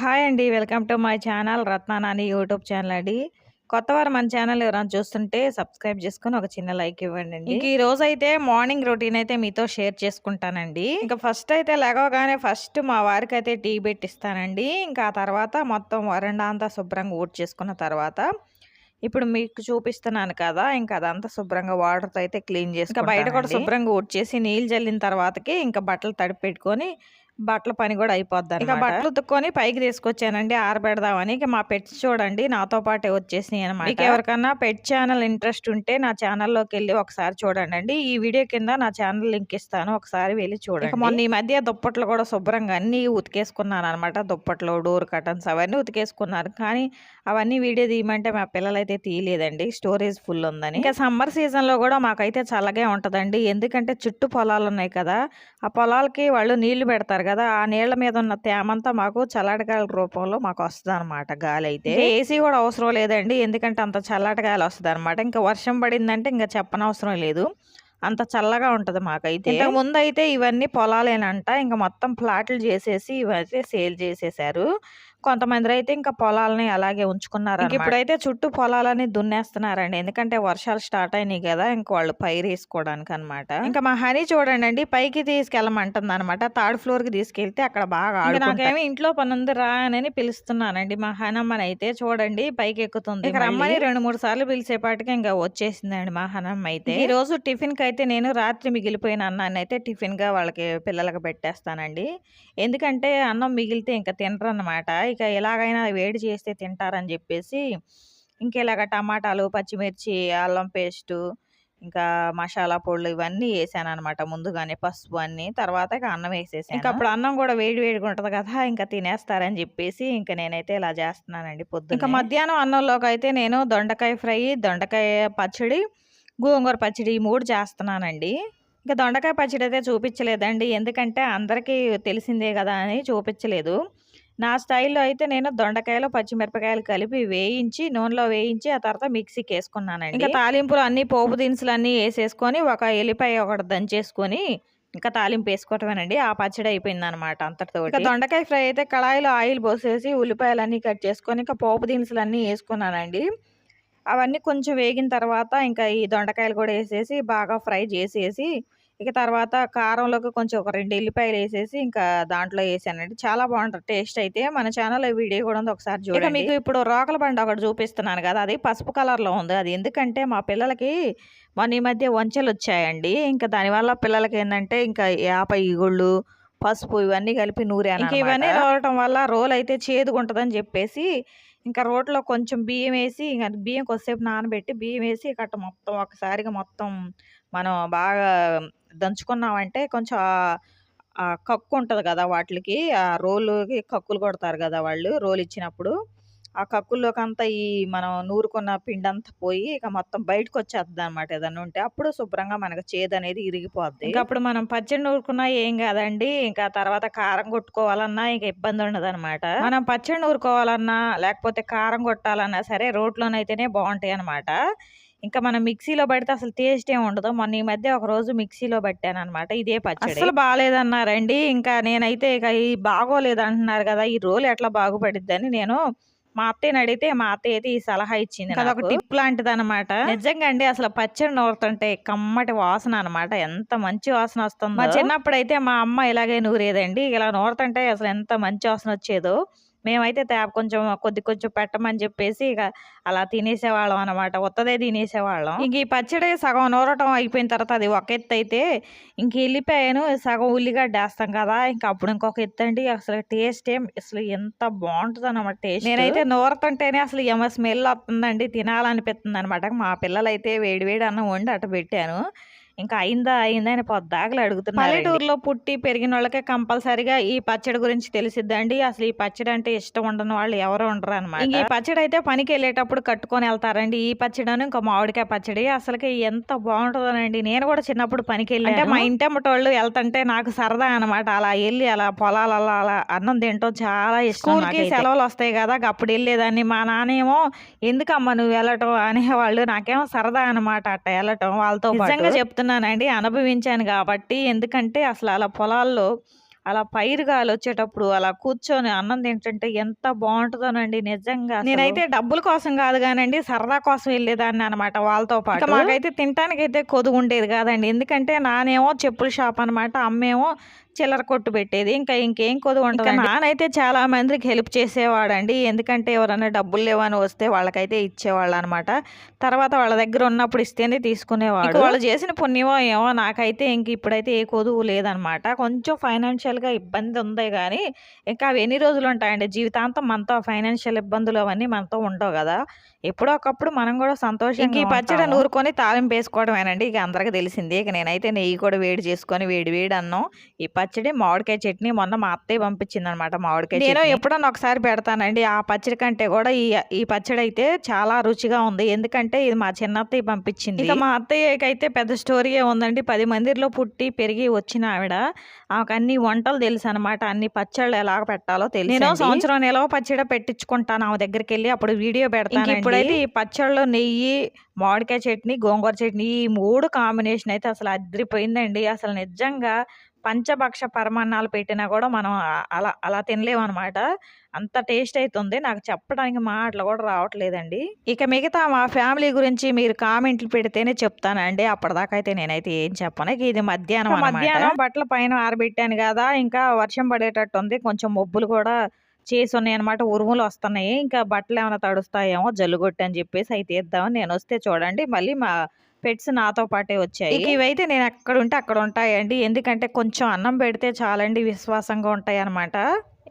Hi అండి. Welcome to my channel Ratnanani YouTube channel అండి. కొత్త వారు మన ఛానల్ ఎవరైనా చూస్తుంటే సబ్స్క్రైబ్ చేసుకొని ఒక చిన్న లైక్ ఇవ్వండి అండి. ఈ రోజు అయితే మార్నింగ్ రొటీన్ అయితే మీతో షేర్ చేసుకుంటానండి. ఇంకా ఫస్ట్ అయితే లేవగానే ఫస్ట్ మా వారికి అయితే టీ పెట్టిస్తానండి. ఇంకా ఆ తర్వాత మొత్తం వరండా అంతా శుభ్రంగా ఊడ్ చేసుకున్న తర్వాత ఇప్పుడు మీకు చూపిస్తున్నాను కదా ఇంకా అదంతా శుభ్రంగా వాటర్తో అయితే క్లీన్ చేసి ఇంకా బయట కూడా శుభ్రంగా ఊడ్ చేసి నీళ్ళు జల్లిన తర్వాతకి ఇంకా బట్టలు తడిపి పెట్టుకొని బట్టల పని కూడా అయిపోద్ది ఇక బట్టలు ఉతుక్కొని పైకి తీసుకొచ్చానండి ఆరబెడదామని. ఇక మా పెట్స్ చూడండి నాతో పాటే వచ్చేసినాయి అనమాట మీకు ఎవరికన్నా పెట్ ఛానల్ ఇంట్రెస్ట్ ఉంటే నా ఛానల్లోకి వెళ్ళి ఒకసారి చూడండి అండి ఈ వీడియో కింద నా ఛానల్ లింక్ ఇస్తాను ఒకసారి వెళ్ళి చూడండి. మొన్న ఈ మధ్య దుప్పట్లు కూడా శుభ్రంగా అన్ని ఉతికేసుకున్నాను అనమాట దుప్పట్లు డోర్ కటన్స్ అవన్నీ ఉతికేసుకున్నారు కానీ అవన్నీ వీడియో తీయమంటే మా పిల్లలు అయితే తీయలేదండి. స్టోరేజ్ ఫుల్ ఉందని. ఇంకా సమ్మర్ సీజన్లో కూడా మాకైతే చల్లగే ఉంటుందండి. ఎందుకంటే చుట్టూ పొలాలు ఉన్నాయి కదా ఆ పొలాలకి వాళ్ళు నీళ్ళు పెడతారు కదా! ఆ నీళ్ళ మీద ఉన్న తేమంతా మాకు చల్లటిగాల రూపంలో మాకు వస్తుంది అనమాట గాలి అయితే ఏసీ కూడా అవసరం లేదండి. ఎందుకంటే అంత చల్లటి గాలి వస్తుంది అనమాట ఇంకా వర్షం పడిందంటే ఇంకా చెప్పనవసరం లేదు. అంత చల్లగా ఉంటుంది మాకైతే. ఇంతకు ముందు అయితే ఇవన్నీ పొలాలేనంట. ఇంకా మొత్తం ప్లాట్లు చేసేసి ఇవైతే సేల్ చేసేసారు. కొంతమంది అయితే ఇంకా పొలాలని అలాగే ఉంచుకున్నారు ఇప్పుడైతే చుట్టూ పొలాలని దున్నేస్తున్నారండి. ఎందుకంటే వర్షాలు స్టార్ట్ అయినాయి కదా ఇంకా వాళ్ళు పైరు వేసుకోవడానికి అనమాట ఇంకా మా హనీ చూడండి అండి పైకి తీసుకెళ్ళమంటుంది అనమాట థర్డ్ ఫ్లోర్కి తీసుకెళ్తే అక్కడ బాగా నాకేమి ఇంట్లో పని ఉంది రా అని పిలుస్తున్నానండి మా హనమ్మని అయితే చూడండి పైకి ఎక్కుతుంది ఇక రమ్మని రెండు మూడు సార్లు పిలిచేపాటికి ఇంకా వచ్చేసిందండి మా హనమ్మ అయితే ఈ రోజు టిఫిన్కి అయితే నేను రాత్రి మిగిలిపోయిన అన్నాన్ని అయితే టిఫిన్గా వాళ్ళకి పిల్లలకి పెట్టేస్తానండి. ఎందుకంటే అన్నం మిగిలితే ఇంకా తినరు అనమాట ఇక ఎలాగైనా వేడి చేస్తే తింటారని చెప్పేసి ఇంక ఇలాగ టమాటాలు పచ్చిమిర్చి అల్లం పేస్టు ఇంకా మసాలా పొడులు ఇవన్నీ వేసాను అనమాట ముందుగానే పసుపు అన్ని తర్వాత ఇక అన్నం వేసేసి ఇంకా అప్పుడు అన్నం కూడా వేడి వేడిగా ఉంటుంది కదా ఇంకా తినేస్తారని చెప్పేసి ఇంకా నేనైతే ఇలా చేస్తున్నానండి పొద్దు ఇంకా మధ్యాహ్నం అన్నంలోకి అయితే నేను దొండకాయ ఫ్రై దొండకాయ పచ్చడి గోంగూర పచ్చడి ఈ మూడు చేస్తున్నానండి. ఇంకా దొండకాయ పచ్చడి అయితే చూపించలేదండి ఎందుకంటే అందరికీ తెలిసిందే కదా అని చూపించలేదు. నా స్టైల్లో అయితే నేను దొండకాయలు పచ్చిమిరపకాయలు కలిపి వేయించి నూనెలో వేయించి ఆ తర్వాత మిక్సీకి వేసుకున్నానండి ఇంకా తాలింపులు అన్ని పోపు దినుసులు అన్నీ వేసేసుకొని ఒక ఎల్లిపాయ ఒకటి దంచేసుకొని ఇంకా తాలింపు వేసుకోవటమేనండి. ఆ పచ్చడి అయిపోయింది అనమాట అంతటితో ఇంకా దొండకాయ ఫ్రై అయితే కళాయిలో ఆయిల్ పోసేసి ఉల్లిపాయలు అన్నీ కట్ చేసుకొని ఇంకా పోపు దినుసులు అన్నీ వేసుకున్నానండి. అవన్నీ కొంచెం వేగిన తర్వాత ఇంకా ఈ దొండకాయలు కూడా వేసేసి బాగా ఫ్రై చేసేసి ఇక తర్వాత కారంలోకి కొంచెం ఒక రెండు ఎల్లిపాయలు వేసేసి ఇంకా దాంట్లో వేసానండి. చాలా బాగుంటుంది టేస్ట్ అయితే. మన ఛానల్లో వీడియో కూడా ఉంది ఒకసారి చూడండి. మీకు ఇప్పుడు రోకల బండి ఒకటి చూపిస్తున్నాను కదా అది పసుపు కలర్లో ఉంది. అది ఎందుకంటే మా పిల్లలకి మొన్న ఈ మధ్య వంచెలు వచ్చాయండి. ఇంకా దానివల్ల పిల్లలకి ఏంటంటే ఇంకా యాప ఈగుళ్ళు పసుపు ఇవన్నీ కలిపి నూరాను ఇవన్నీ నూరటం వల్ల రోల్ అయితే చేదుగుంటుందని చెప్పేసి ఇంకా రోట్లో కొంచెం బియ్యం వేసి ఇంకా బియ్యం కొద్దిసేపు నానబెట్టి బియ్యం వేసి కట్ట మొత్తం ఒకసారిగా మొత్తం మనం బాగా దంచుకున్నామంటే కొంచెం కక్కు ఉంటుంది కదా వాటికి ఆ రోలుకి కక్కులు కొడతారు కదా వాళ్ళు రోలు ఇచ్చినప్పుడు ఆ కక్కుల్లోకి అంతా ఈ మనం నూరుకున్న పిండి అంతా పోయి ఇక మొత్తం బయటకు వచ్చేస్తుంది అనమాట ఏదన్నా ఉంటే. అప్పుడు శుభ్రంగా మనకు చేదు అనేది ఇరిగిపోద్ది. ఇంకా అప్పుడు మనం పచ్చడి నూరుకున్నా ఏం కాదండి. ఇంకా తర్వాత కారం కొట్టుకోవాలన్నా ఇంకా ఇబ్బంది ఉండదు అనమాట మనం పచ్చడి నూరుకోవాలన్నా లేకపోతే కారం కొట్టాలన్నా సరే రోట్లోనైతేనే బాగుంటాయి అనమాట ఇంకా మనం మిక్సీలో పడితే అసలు టేస్ట్ ఏమి ఉండదు. మొన్న ఈ మధ్య ఒక రోజు మిక్సీలో పెట్టాను అనమాట ఇదే పచ్చడి. అసలు బాగాలేదన్నారండి ఇంకా నేనైతే ఇక ఈ బాగోలేదు అంటున్నారు కదా ఈ రోలు ఎట్లా బాగుపడిద్దని నేను మా అత్తయ్యని అడిగితే మా అత్తయ్య అయితే ఈ సలహా ఇచ్చింది అదొక టిప్ లాంటిది అనమాట నిజంగా అండి అసలు పచ్చడి నూరుతుంటే కమ్మటి వాసన అనమాట ఎంత మంచి వాసన వస్తుందో. మా చిన్నప్పుడు అయితే మా అమ్మ ఇలాగే నూరేదండి. ఇలా నూరుతుంటే అసలు ఎంత మంచి వాసన వచ్చేదో. మేమైతే కొంచెం కొద్ది కొంచెం పెట్టమని చెప్పేసి ఇక అలా తినేసేవాళ్ళం అనమాట ఉత్తదే తినేసేవాళ్ళం. ఇంక ఈ పచ్చడి సగం నూరటం అయిపోయిన తర్వాత అది ఒక ఎత్తు అయితే ఇంక వెళ్ళిపోయాను సగం ఉల్లిగడ్డ వేస్తాం కదా ఇంకా అప్పుడు ఇంకొక ఎత్తు అండి. అసలు టేస్ట్ ఏం అసలు ఎంత బాగుంటుంది అనమాట టేస్ట్. నేనైతే నూరతుంటేనే అసలు ఏమో స్మెల్ వస్తుందండి తినాలనిపిస్తుంది అనమాట మా పిల్లలైతే వేడి వేడి అన్నం వండి అటు పెట్టాను. ఇంకా అయిందా అయిందా అని పొద్దాకలు అడుగుతున్నారు పల్లెటూరులో పుట్టి పెరిగిన వాళ్ళకే కంపల్సరిగా ఈ పచ్చడి గురించి తెలిసిద్దండి. అసలు ఈ పచ్చడి అంటే ఇష్టం ఉండని వాళ్ళు ఎవరు ఉండరు అనమాట ఈ పచ్చడి అయితే పనికి వెళ్ళేటప్పుడు కట్టుకొని వెళ్తారండి. ఈ పచ్చడి ఇంకా మామిడికాయ పచ్చడి. అసలుకి ఎంత బాగుంటుందోనండి. నేను కూడా చిన్నప్పుడు పనికి వెళ్ళి అంటే మా ఇంటమ్మట వాళ్ళు వెళ్తుంటే నాకు సరదా అనమాట అలా వెళ్ళి అలా పొలాలలో అలా అన్నం తింటాం చాలా ఇష్టం సెలవులు వస్తాయి కదా అప్పుడు వెళ్ళేదాన్ని. మా నాన్నేమో ఎందుకమ్మా నువ్వు వెళ్ళటం? అనేవాళ్ళు. నాకేమో సరదా అనమాట అట్ట వెళ్ళటం వాళ్ళతో నిజంగా చెప్తున్నా చెప్తున్నానండి అనుభవించాను కాబట్టి ఎందుకంటే అసలు అలా పొలాల్లో అలా పైరు గాలి వచ్చేటప్పుడు అలా కూర్చొని అన్నం తింటుంటే ఎంత బాగుంటుందోనండి నిజంగా. నేనైతే డబ్బుల కోసం కాదు కానండి సరదా కోసం వెళ్ళేదాన్ని అనమాట వాళ్ళతో పాటు. మాకైతే తినటానికి అయితే కొదువు ఉండేది కాదండి. ఎందుకంటే నానేమో చెప్పుల షాప్ అనమాట అమ్మేమో చిల్లర కొట్టు పెట్టేది. ఇంకా ఇంకేం కొద్దు ఉంటుంది నానైతే చాలా మందికి హెల్ప్ చేసేవాడండి. ఎందుకంటే ఎవరైనా డబ్బులు లేవని వస్తే వాళ్ళకైతే ఇచ్చేవాళ్ళు అనమాట తర్వాత వాళ్ళ దగ్గర ఉన్నప్పుడు ఇస్తేనే తీసుకునేవాడు. వాళ్ళు చేసిన పుణ్యమో ఏమో నాకైతే ఇంక ఇప్పుడైతే ఏ కొదువు లేదనమాట. కొంచెం ఫైనాన్షియల్గా ఇబ్బంది ఉంది కానీ ఇంకా అవి ఎన్ని రోజులు ఉంటాయండి? జీవితాంతం మనతో ఫైనాన్షియల్ ఇబ్బందులు అవన్నీ మనతో ఉండవు కదా. ఎప్పుడో ఒకప్పుడు మనం కూడా సంతోషంగా ఈ పచ్చడి నూరుకొని తాలింపు వేసుకోవడమేనండి. ఇక అందరికి తెలిసింది. ఇక నేనైతే నెయ్యి కూడా వేడి చేసుకొని వేడి వేడి అన్నం. ఈ పచ్చడి మామిడికాయ చట్నీ మొన్న మా అత్తయ్య పంపించింది అనమాట మామిడికాయ నేను ఎప్పుడన్నా ఒకసారి పెడతానండి. ఆ పచ్చడి కంటే కూడా ఈ ఈ పచ్చడి అయితే చాలా రుచిగా ఉంది. ఎందుకంటే ఇది మా చిన్న అత్తయ్య పంపించింది. ఇక మా అత్తయ్యకి అయితే పెద్ద స్టోరీయే ఉందండి. పది మందిలో పుట్టి పెరిగి వచ్చిన ఆవిడ ఆమెకు అన్ని వంటలు తెలుసు అనమాట అన్ని పచ్చళ్ళు ఎలా పెట్టాలో తెలుసు నేను సంవత్సరం నిలవ పచ్చడి పెట్టించుకుంటాను. ఆమె దగ్గరికి వెళ్ళి అప్పుడు వీడియో పెడతాను ఇప్పుడైతే ఈ పచ్చళ్ళు నెయ్యి మామిడికాయ చట్నీ గోంగూర చట్నీ ఈ మూడు కాంబినేషన్ అయితే అసలు అదిరిపోయిందండి. అసలు నిజంగా పంచభక్ష పరమాన్నాలు పెట్టినా కూడా మనం అలా అలా తినలేము అనమాట అంత టేస్ట్ అవుతుంది నాకు చెప్పడానికి మాటలు కూడా రావట్లేదండి. ఇక మిగతా మా ఫ్యామిలీ గురించి మీరు కామెంట్లు పెడితేనే చెప్తానండి. అప్పటిదాకా అయితే నేనైతే ఏం చెప్పను. ఇది మధ్యాహ్నం మధ్యాహ్నం బట్టల పైన ఆరబెట్టాను కదా ఇంకా వర్షం పడేటట్టు ఉంది కొంచెం మబ్బులు కూడా చేసి ఉన్నాయి అనమాట ఉరుములు వస్తున్నాయి. ఇంకా బట్టలు ఏమైనా తడుస్తాయేమో జల్లుగొట్టి అని చెప్పేసి అయితే తీద్దామని నేను వస్తే చూడండి. మళ్ళీ మా పెట్స్ నాతో పాటే వచ్చాయి. ఇక ఇవైతే నేను ఎక్కడ ఉంటే అక్కడ ఉంటాయండి. ఎందుకంటే కొంచెం అన్నం పెడితే చాలండి విశ్వాసంగా ఉంటాయి అనమాట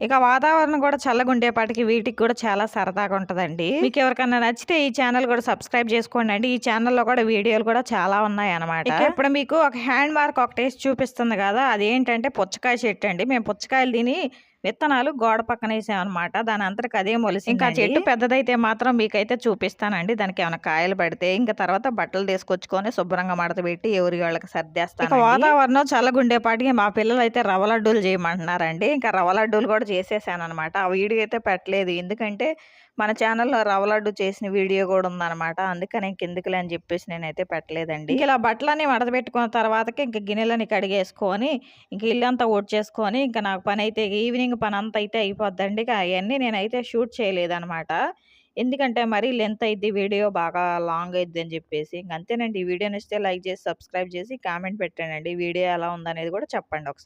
ఇక వాతావరణం కూడా చల్లగా ఉండేపాటికి వీటికి కూడా చాలా సరదాగా ఉంటుందండి. మీకు ఎవరికైనా నచ్చితే ఈ ఛానల్ కూడా సబ్స్క్రైబ్ చేసుకోండి అండి. ఈ ఛానల్లో కూడా వీడియోలు కూడా చాలా ఉన్నాయి అనమాట ఇప్పుడు మీకు ఒక హ్యాండ్ మార్క్ ఒక టేస్ట్ చూపిస్తుంది కదా అదేంటంటే పుచ్చకాయ చెట్టు అండి. మేము పుచ్చకాయలు తిని విత్తనాలు గోడ పక్కన వేసామన్నమాట. దాని అంతటికి అదే మొలిసి ఇంకా చెట్టు పెద్దదైతే మాత్రం మీకైతే చూపిస్తానండి. దానికి ఏమైనా కాయలు పడితే ఇంకా తర్వాత బట్టలు తీసుకొచ్చుకొని శుభ్రంగా మడత పెట్టి ఎవరి వాళ్ళకి సర్దేస్తాను ఇక వాతావరణం చల్లగుండేపాటికి మా పిల్లలు అయితే లడ్డూలు చేయమంటున్నారండి. ఇంకా లడ్డూలు కూడా చేసేసాను అనమాట ఆ వీడియో అయితే పెట్టలేదు. ఎందుకంటే మన ఛానల్లో రవ్వ లడ్డు చేసిన వీడియో కూడా ఉందన్నమాట. అందుకని ఇంకెందుకులే అని చెప్పేసి నేనైతే పెట్టలేదండి. ఇలా బట్టలన్నీ మడతపెట్టుకున్న తర్వాతకి ఇంక గిన్నెలని కడిగేసుకొని ఇంక ఇల్లంతా ఓట్ చేసుకొని ఇంకా నాకు పని అయితే ఈవినింగ్ పని అంతా అయితే అయిపోద్దండి. ఇక అవన్నీ నేనైతే షూట్ చేయలేదన్నమాట. ఎందుకంటే మరీ లెంత్ అయింది వీడియో బాగా లాంగ్ అయింది అని చెప్పేసి. ఇంక అంతేనండి. ఈ వీడియో నచ్చితే లైక్ చేసి సబ్స్క్రైబ్ చేసి కామెంట్ పెట్టండి. వీడియో ఎలా ఉందనేది కూడా చెప్పండి ఒకసారి.